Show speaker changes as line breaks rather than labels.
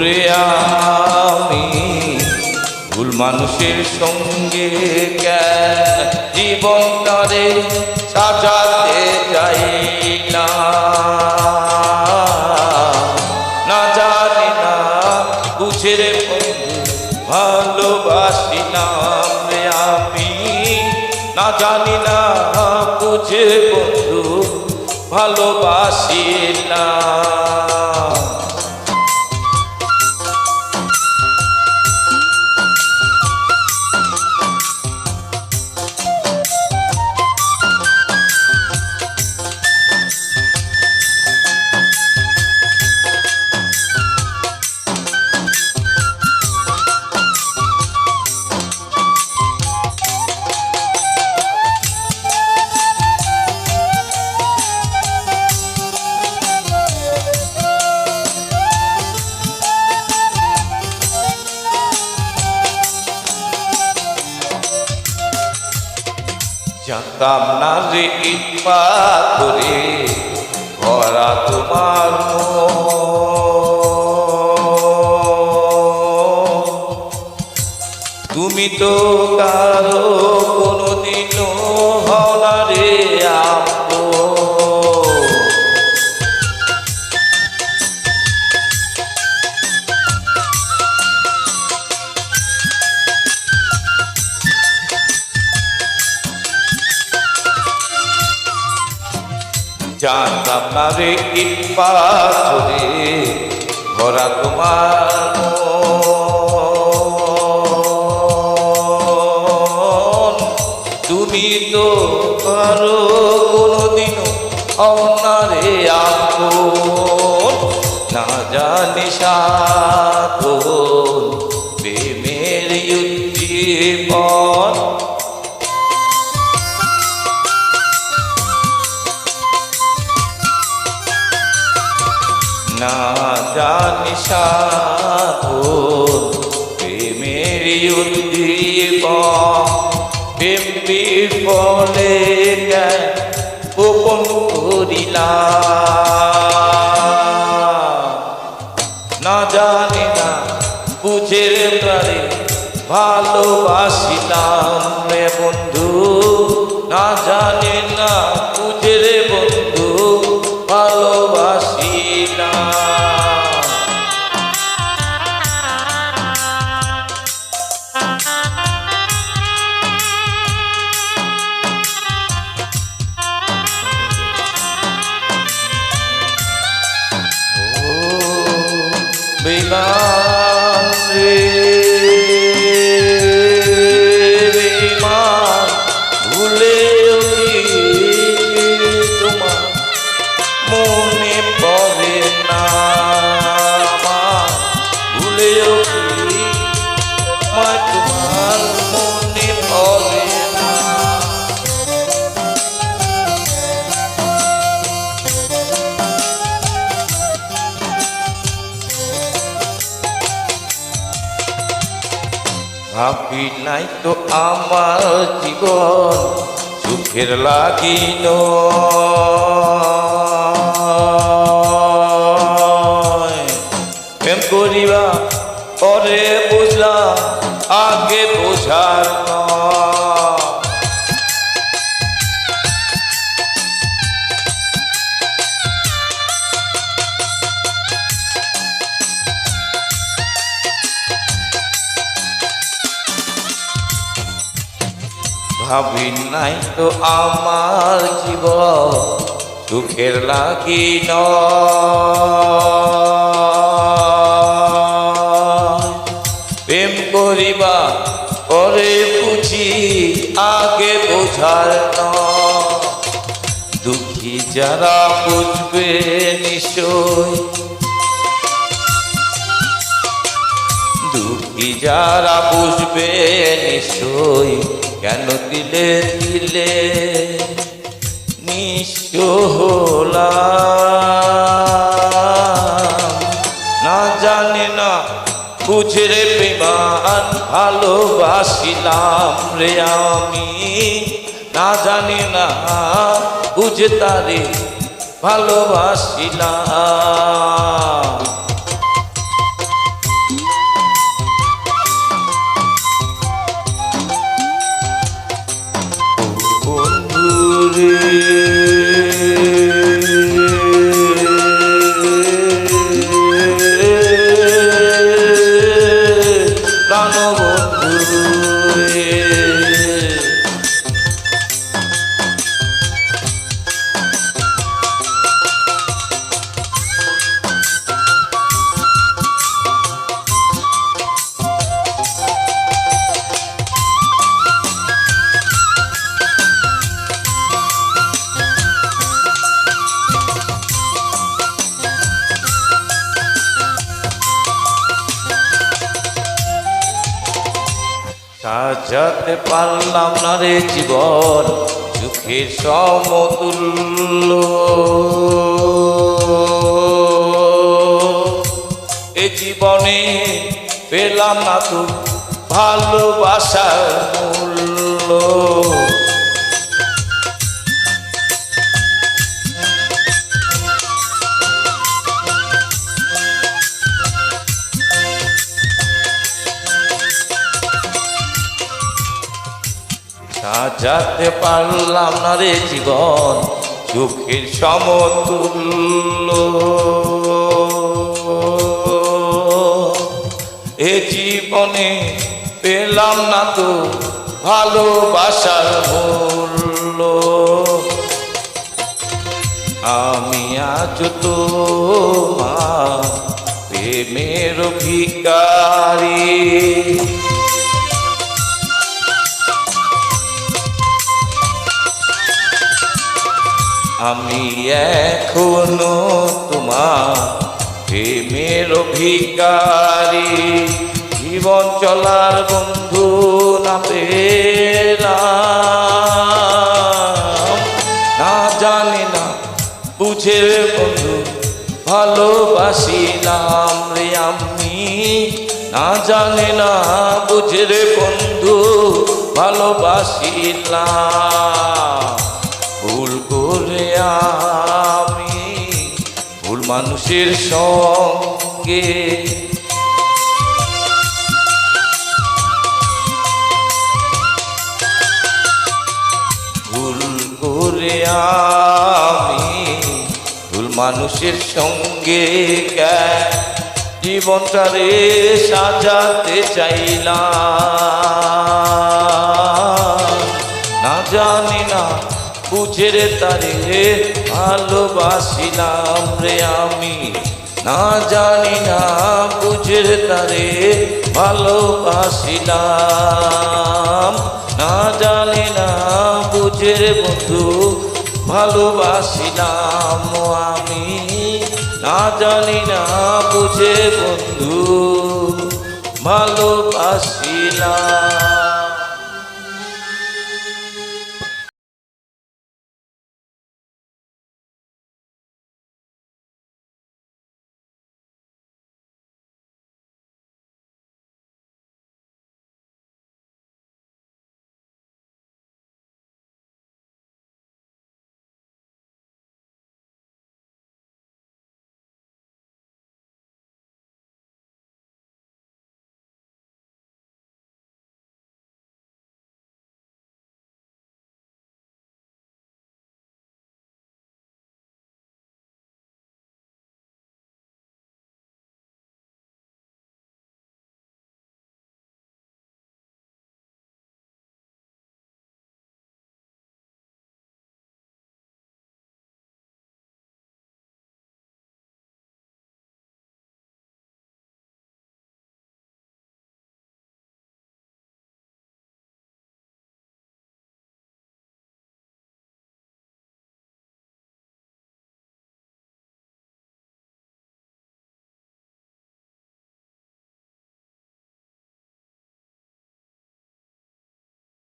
ওরে আমি, ভুল মানুষের সঙ্গে জ্ঞান জীবনটারে সাজাতে চাই না না জানি না, বুঝে রে ভালোবাসি না রে আমি। না জানি না, বুঝে বন্ধু ভালোবাসি না ইট পাথরে ভরা তোমার তুমি তো কারও রে ইট পাথরে ভরা তোমার তুমি তো কারও না জানিসা প্রেমের উদ্দীপ প্রেম বিফলে গোপন করিলাম। ভালোবাসিলাম ভাবি নাই তো আমার জীবন সুখের লাগিল। ভাবি নাই তো আমার জীবন সুখের ন প্রেম করিবা পরে বুঝি আগে বোঝার নয়। দুঃখী যারা বুঝবে নিশ্চয়। দুঃখী যারা বুঝবে নিশ্চয়। কেন দিলে দিলে নিঃস্ব না জানে না বুঝে রে বেমান ভালোবাসিলাম রে আমি। না জানি না বুঝে তারে ভালোবাসিলাম। সাজাতে পারলাম না রে জীবন সুখের সমতুল্য। এ জীবনে পেলাম না তো ভালোবাসার মূল্য। সাজাতে পারলাম না রে জীবন সুখের সমতুল্য। এ জীবনে পেলাম না তো ভালোবাসার মূল্য। আমি আজ তো মা প্রেমের ভিকারী আমি এখনও তোমার প্রেমের অভিকারী। জীবন চলার বন্ধু না না জানি না, বুঝে বন্ধু, ভালোবাসিলাম রে আমি। না জানি না, বুঝে বন্ধু, ভালোবাসিলাম। করে আমি ভুল মানুষের সঙ্গে। ভুল করে আমি ভুল মানুষের সঙ্গে জীবনটারে সাজাতে চাইলাম। না জানি না বুঝে রে তারে ভালোবাসিলাম রে আমি। না জানি না বুঝে রে তারে ভালোবাসিলাম। না জানি না বুঝে রে বন্ধু ভালোবাসিলাম আমি। না জানি না বুঝে বন্ধু ভালোবাসিলাম।